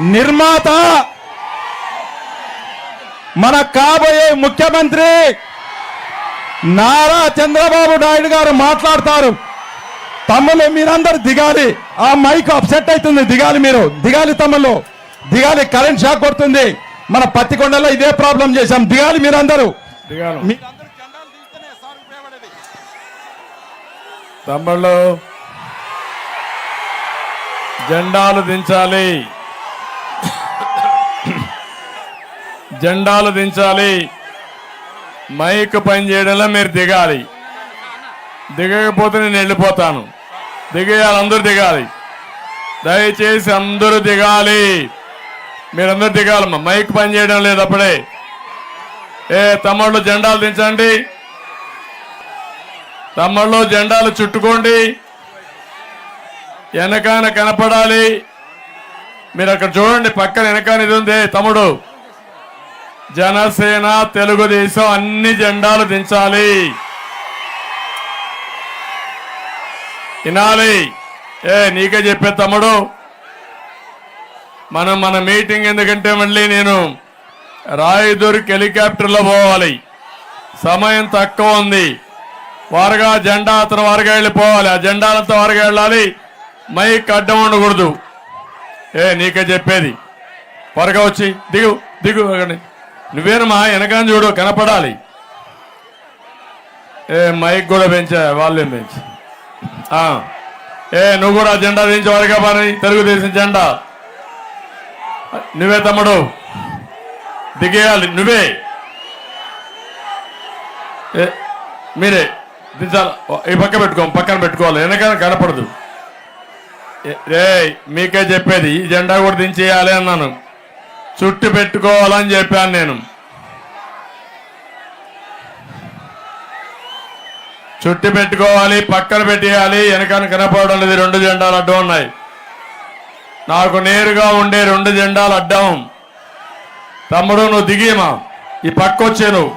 నిర్మాత! మన కాబోయే ముఖ్యమంత్రి నారా చంద్రబాబు నాయుడు గారు మాట్లాడతారు. తమ్ముళ్ళు మీరందరూ దిగాలి. ఆ మైక్ అప్సెట్ అవుతుంది. దిగాలి మీరు. దిగాలి తమ్ముళ్ళు. దిగాలి కరెంట్ షాక్ కొడుతుంది. మన పత్తికొండలో ఇదే ప్రాబ్లం చేశాం. దిగాలి మీరందరూ. తమ్ముళ్ళు జెండాలు దించాలి. జెండాలు దించాలి. మైక్ పని చేయడంలో మీరు దిగాలి. దిగకపోతే నేను వెళ్ళిపోతాను. దిగేయాలి అందరూ దిగాలి. దయచేసి అందరూ దిగాలి. మీరందరూ దిగాలమ్మా మైక్ పనిచేయడం లేదు అప్పుడే. ఏ తమ్ముళ్ళు జెండాలు దించండి. తమ్ముళ్ళు జెండాలు చుట్టుకోండి. వెనకాన కనపడాలి. మీరు అక్కడ చూడండి పక్కన వెనకాన ఇది ఉంది. తమ్ముడు. జనసేన తెలుగుదేశం అన్ని జెండాలు దించాలి. వినాలి. ఏ నీకే చెప్పే తమ్ముడు. మనం మన మీటింగ్ ఎందుకంటే మళ్ళీ నేను రాయదుర్గ్ హెలికాప్టర్లో పోవాలి. సమయం తక్కువ ఉంది. వారుగా జెండా అతను వారుగా వెళ్ళిపోవాలి. ఆ జెండాలతో వారుగా వెళ్ళాలి. మైక్ అడ్డం ఉండకూడదు. ఏ నీకే చెప్పేది. త్వరగా వచ్చి దిగు దిగు అక్కడ నువ్వేనమ్మా వెనకాని చూడు కనపడాలి. ఏ మైక్ కూడా పెంచా వాల్యూమ్ పెంచి. ఏ నువ్వు కూడా జెండా దించి వారుగా పని తెలుగుదేశం జెండా. నువ్వే తమ్ముడు. దిగేయాలి నువ్వే. ఏ, మీరే దించాలి? ఈ పక్క పెట్టుకో పక్కన పెట్టుకోవాలి వెనకాల కనపడదు. రే మీకే చెప్పేది ఈ జెండా కూడా దించేయాలి అన్నాను. చుట్టు పెట్టుకోవాలని చెప్పాను నేను. చుట్టు పెట్టుకోవాలి పక్కన పెట్టేయాలి వెనకను కనపడడం లేదు రెండు జెండాలు అడ్డం ఉన్నాయి. నాకు నేరుగా ఉండే రెండు జెండాలు అడ్డం. తమ్ముడు నువ్వు దిగేమా ఈ పక్క వచ్చే నువ్వు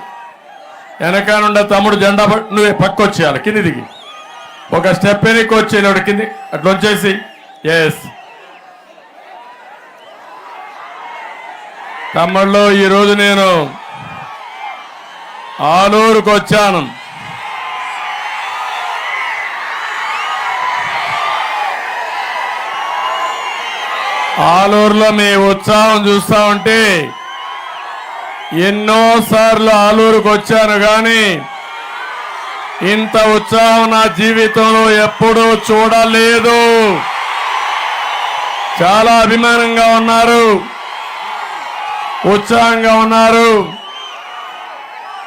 వెనకానుండే తమ్ముడు జెండా నువ్వు పక్క వచ్చేయాలి కింది దిగి. ఒక స్టెప్ వెనక్కి వచ్చేవాడు కింది అట్లా వచ్చేసి ఎస్ తమ్ముళ్ళు ఈరోజు నేను ఆలూరుకు వచ్చాను. ఆలూరులో మీ ఉత్సాహం చూస్తా ఉంటే ఎన్నోసార్లు ఆలూరుకు వచ్చాను కానీ ఇంత ఉత్సాహం నా జీవితంలో ఎప్పుడూ చూడలేదు. చాలా అభిమానంగా ఉన్నారు. ఉత్సాహంగా ఉన్నారు.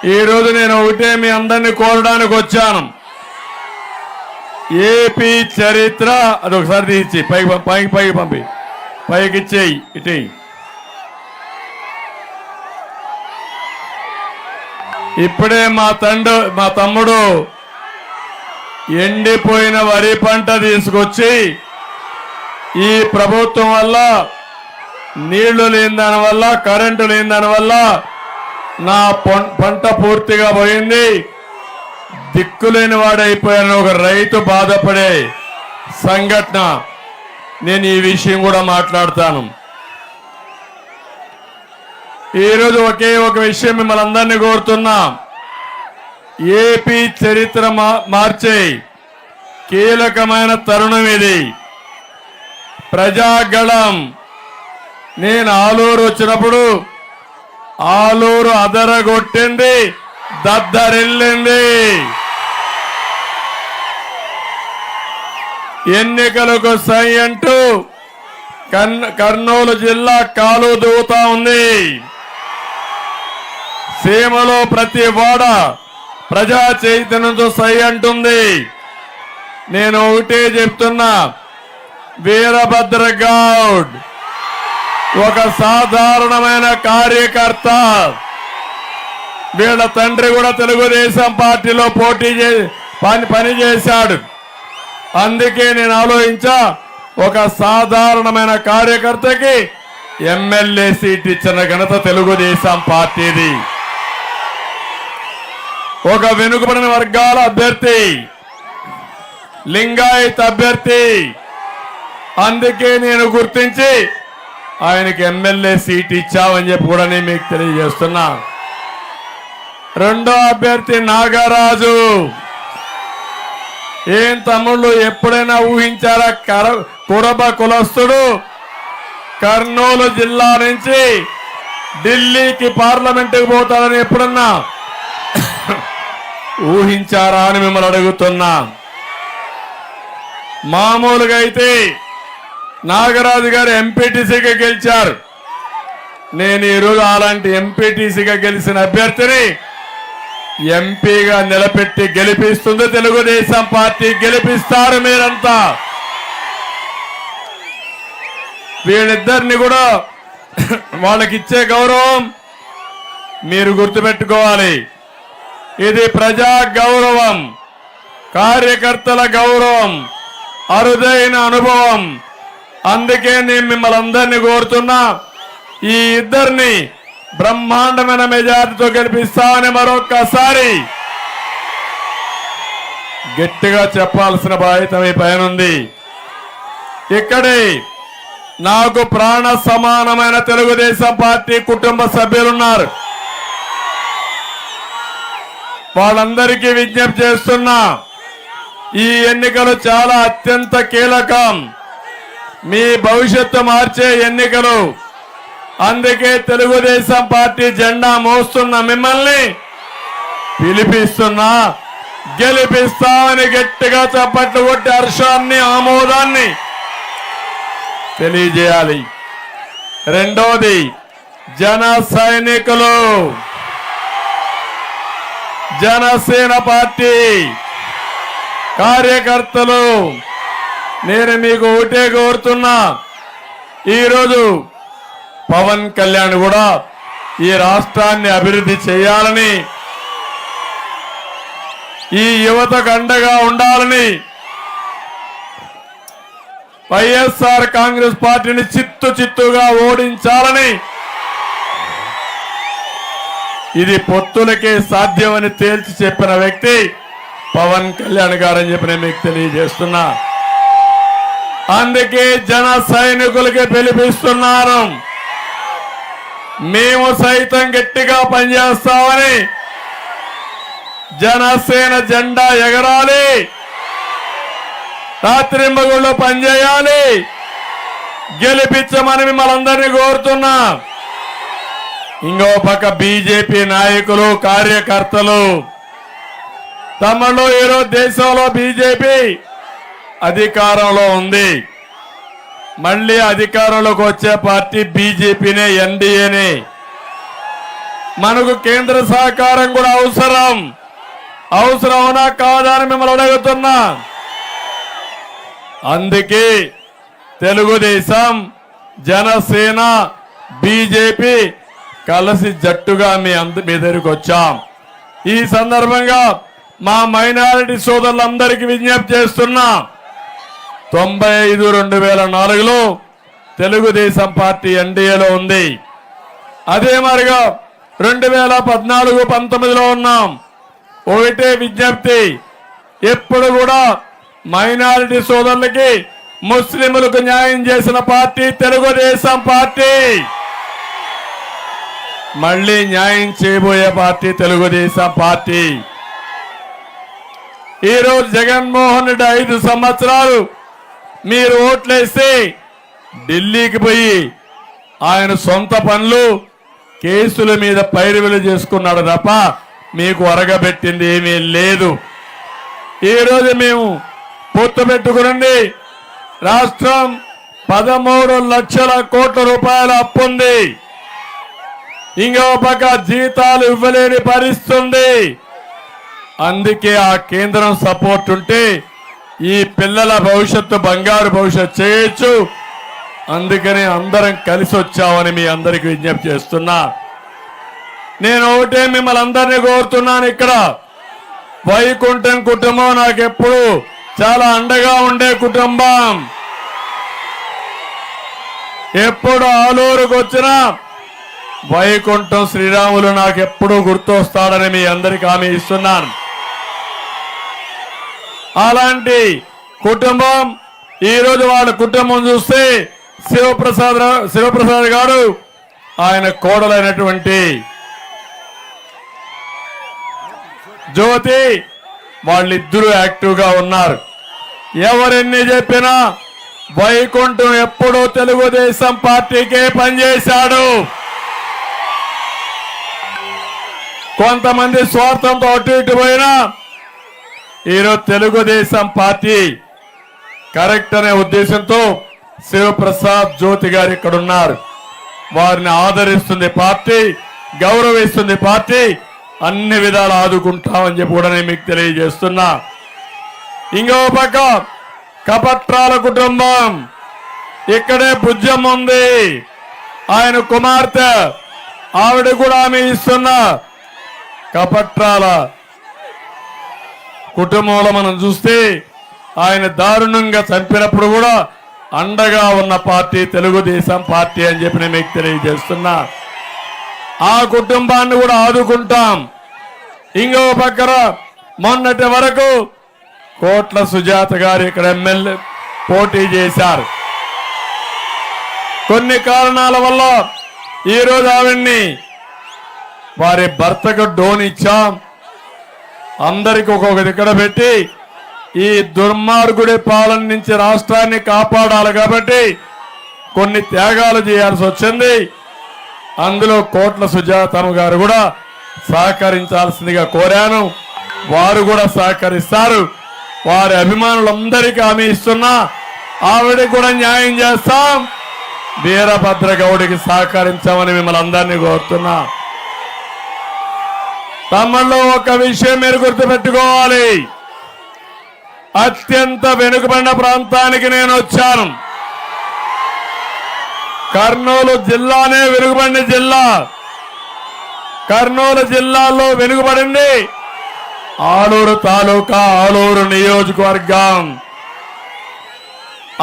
ఈరోజు నేను ఒకటే మీ అందరినీ కోరడానికి వచ్చాను. ఏపీ చరిత్ర అది ఒకసారి తీసి పైకి పైకి పైకి పంపి. పైకి ఇచ్చేయి ఇటు. ఇప్పుడే మా తండ్రి మా తమ్ముడు ఎండిపోయిన వరి పంట తీసుకొచ్చి ఈ ప్రభుత్వం వల్ల నీళ్ళు లేని దాని వల్ల కరెంటు లేని దాని వల్ల నా పంట పూర్తిగా పోయింది. దిక్కులేని వాడైపోయాను ఒక రైతు బాధపడే సంఘటన. నేను ఈ విషయం కూడా మాట్లాడతాను. ఈరోజు ఒకే ఒక విషయం మిమ్మల్ని అందరినీ కోరుతున్నా. ఏపీ చరిత్ర మా- మార్చే కీలకమైన తరుణం ఇది. ప్రజాగళం నేను ఆలూరు వచ్చినప్పుడు ఆలూరు అదరగొట్టింది దద్దరిల్లింది. ఎన్నికలకు సై అంటూ కన్ కర్నూలు జిల్లా కాలు దూతా ఉంది. సీమలో ప్రతి వాడ ప్రజా చైతన్యంతో సై అంటుంది. నేను ఒకటే చెప్తున్నా వీరభద్ర గౌడ్ ఒక సాధారణమైన కార్యకర్త. వీళ్ళ తండ్రి కూడా తెలుగుదేశం పార్టీలో పోటీ చే పని పని చేశాడు అందుకే నేను ఆలోచించా ఒక సాధారణమైన కార్యకర్తకి ఎమ్మెల్యే సీట్ ఇచ్చిన ఘనత తెలుగుదేశం పార్టీది. ఒక వెనుకబడిన వర్గాల అభ్యర్థి లింగాయత్ అభ్యర్థి. అందుకే నేను గుర్తించి ఆయనకి ఎమ్మెల్యే సీట్ ఇచ్చామని చెప్పి కూడా నేను మీకు తెలియజేస్తున్నా. రెండో అభ్యర్థి నాగరాజు. ఏం తమ్ముళ్ళు ఎప్పుడైనా ఊహించారా కర కురబ కులస్తుడు? కర్నూలు జిల్లా నుంచి ఢిల్లీకి పార్లమెంటుకు పోతాడని ఎప్పుడన్నా ఊహించారా అని మిమ్మల్ని అడుగుతున్నా. మామూలుగా అయితే నాగరాజు గారు ఎంపీటీసీగా గెలిచారు. నేను ఈరోజు అలాంటి ఎంపీటీసీగా గెలిచిన అభ్యర్థిని ఎంపీగా నిలబెట్టి గెలిపిస్తుంది తెలుగుదేశం పార్టీ. గెలిపిస్తారు మీరంతా. వీళ్ళిద్దరిని కూడా వాళ్ళకి ఇచ్చే గౌరవం మీరు గుర్తుపెట్టుకోవాలి. ఇది ప్రజా గౌరవం కార్యకర్తల గౌరవం అరుదైన అనుభవం. అందుకే నేను మిమ్మల్ని అందరినీ కోరుతున్నా ఈ ఇద్దరిని బ్రహ్మాండమైన మెజార్టీతో గెలిపిస్తామని మరొక్కసారి గట్టిగా చెప్పాల్సిన బాధ్యత మీ పైన ఉంది. ఇక్కడే నాకు ప్రాణ సమానమైన తెలుగుదేశం పార్టీ కుటుంబ సభ్యులున్నారు. వాళ్ళందరికీ విజ్ఞప్తి చేస్తున్నా ఈ ఎన్నికలు చాలా అత్యంత కీలకం. మీ భవిష్యత్తు మార్చే ఎన్నికలు. అందుకే తెలుగుదేశం పార్టీ జెండా మోస్తున్న మిమ్మల్ని పిలిపిస్తున్నా గెలిపిస్తామని గట్టిగా చప్పట్లు కొట్టి హర్షాన్ని ఆమోదాన్ని తెలియజేయాలి. రెండోది జన సైనికులు. జనసేన పార్టీ కార్యకర్తలు నేను మీకు ఒకటే కోరుతున్నా. ఈరోజు పవన్ కళ్యాణ్ కూడా ఈ రాష్ట్రాన్ని అభివృద్ధి చేయాలని ఈ యువతకు అండగా ఉండాలని వైఎస్ఆర్ కాంగ్రెస్ పార్టీని చిత్తు చిత్తుగా ఓడించాలని ఇది పొత్తులకే సాధ్యమని తేల్చి చెప్పిన వ్యక్తి పవన్ కళ్యాణ్ గారని చెప్పి నేను మీకు తెలియజేస్తున్నా. అందుకే జన సైనికులకి పిలిపిస్తున్నారు. మేము సైతం గట్టిగా పనిచేస్తామని జనసేన జెండా ఎగరాలి. రాత్రింబగుళ్ళు పనిచేయాలి. గెలిపించమని మిమ్మల్ని కోరుతున్నా. ఇంకో పక్క బీజేపీ నాయకులు కార్యకర్తలు. తమలో ఈరోజు దేశంలో బీజేపీ అధికారంలో ఉంది. మళ్ళీ అధికారంలోకి వచ్చే పార్టీ బీజేపీనే ఎన్డీఏనే. మనకు కేంద్ర సహకారం కూడా అవసరం. అవసరం కాదా అని మిమ్మల్ని అడుగుతున్నా. అందుకే తెలుగుదేశం జనసేన బీజేపీ కలిసి జట్టుగా మీ అంద మీ దగ్గరికి వచ్చాం. ఈ సందర్భంగా మా మైనారిటీ సోదరులందరికీ విజ్ఞప్తి చేస్తున్నా. తొంభై ఐదు రెండు వేల నాలుగులో తెలుగుదేశం పార్టీ ఎన్డీఏలో ఉంది. అదే మరిగా రెండు వేల పద్నాలుగు పంతొమ్మిదిలో ఉన్నాం. ఒకటే విజ్ఞప్తి ఎప్పుడు కూడా మైనారిటీ సోదరులకి ముస్లింలకు న్యాయం చేసిన పార్టీ తెలుగుదేశం పార్టీ. మళ్ళీ న్యాయం చేయబోయే పార్టీ తెలుగుదేశం పార్టీ. ఈరోజు జగన్మోహన్ రెడ్డి ఐదు సంవత్సరాలు మీరు ఓట్లేస్తే ఢిల్లీకి పోయి ఆయన సొంత పనులు కేసుల మీద పైరువిలు చేసుకున్నాడు తప్ప మీకు అరగబెట్టింది ఏమీ లేదు. ఈరోజు మేము పొత్తు పెట్టుకునండి. రాష్ట్రం పదమూడు లక్షల కోట్ల రూపాయల అప్పుంది ఇంకో పక్క జీతాలు ఇవ్వలేని పరిస్థితుంది అందుకే ఆ కేంద్రం సపోర్ట్ ఉంటే ఈ పిల్లల భవిష్యత్తు బంగారు భవిష్యత్తు చేయొచ్చు. అందుకని అందరం కలిసి వచ్చామని మీ అందరికి విజ్ఞప్తి చేస్తున్నా. నేను ఒకటే మిమ్మల్ని అందరినీ కోరుతున్నాను ఇక్కడ. వైకుంఠం కుటుంబం నాకు ఎప్పుడు చాలా అండగా ఉండే కుటుంబం. ఎప్పుడు ఆలూరుకు వచ్చినా వైకుంఠం శ్రీరాములు నాకు ఎప్పుడూ గుర్తొస్తాడని మీ అందరికి హామీ ఇస్తున్నాను. అలాంటి కుటుంబం ఈరోజు వాళ్ళ కుటుంబం చూస్తే శివప్రసాద్ శివప్రసాద్ గారు ఆయన కోడలైనటువంటి జ్యోతి వాళ్ళిద్దరూ యాక్టివ్గా ఉన్నారు. ఎవరెన్ని చెప్పినా వైకుంఠం ఎప్పుడూ తెలుగుదేశం పార్టీకే పనిచేశాడు. కొంతమంది స్వార్థంతో అటు ఇటు పోయినా ఈరోజు తెలుగుదేశం పార్టీ కరెక్ట్ అనే ఉద్దేశంతో శివప్రసాద్ జ్యోతి గారు ఇక్కడ ఉన్నారు వారిని ఆదరిస్తుంది పార్టీ గౌరవిస్తుంది పార్టీ అన్ని విధాలు ఆదుకుంటామని చెప్పి కూడా నేను మీకు తెలియజేస్తున్నా. ఇంకో పక్క కపట్రాల కుటుంబం. ఇక్కడే భుజం ఉంది. ఆయన కుమార్తె ఆవిడ కూడా ఆమె ఇస్తున్న కపట్రాల కుటుంబంలో మనం చూస్తే ఆయన దారుణంగా చంపినప్పుడు కూడా అండగా ఉన్న పార్టీ తెలుగుదేశం పార్టీ అని చెప్పి నేను మీకు తెలియజేస్తున్నా. ఆ కుటుంబాన్ని కూడా ఆదుకుంటాం. ఇంకో పక్కన మొన్నటి వరకు కోట్ల సుజాత గారు ఇక్కడ ఎమ్మెల్యే పోటీ చేశారు. కొన్ని కారణాల వల్ల ఈరోజు ఆవిడ్ని వారి భర్తకు డోన్ ఇచ్చాం. అందరికి ఒక్కొక్క ఇక్కడ పెట్టి ఈ దుర్మార్గుడి పాలన నుంచి రాష్ట్రాన్ని కాపాడాలి కాబట్టి కొన్ని త్యాగాలు చేయాల్సి వచ్చింది. అందులో కోట్ల సుజాతమ్మ గారు కూడా సహకరించాల్సిందిగా కోరాను. వారు కూడా సహకరిస్తారు. వారి అభిమానులందరికీ హామీ ఇస్తున్నా. ఆవిడకి కూడా న్యాయం చేస్తాం. వీరభద్ర గౌడికి సహకరించామని మిమ్మల్ని అందరినీ కోరుతున్నా. తమలో ఒక విషయం మీరు గుర్తుపెట్టుకోవాలి. అత్యంత వెనుకబడిన ప్రాంతానికి నేను వచ్చాను. కర్నూలు జిల్లానే వెనుకబడిన జిల్లా. కర్నూలు జిల్లాలో వెనుకబడింది ఆలూరు తాలూకా ఆలూరు నియోజకవర్గం.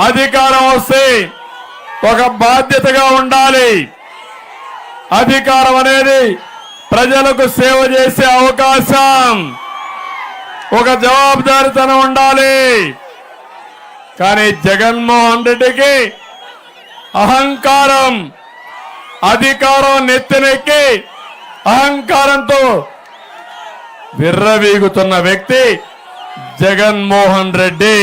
అధికారం వస్తే ఒక బాధ్యతగా ఉండాలి. అధికారం అనేది ప్రజలకు సేవ చేసే అవకాశం. ఒక జవాబుదారితనం ఉండాలి. కానీ జగన్మోహన్ రెడ్డికి అహంకారం అధికారం నెత్తినెక్కి అహంకారంతో విర్రవీగుతున్న వ్యక్తి జగన్మోహన్ రెడ్డి.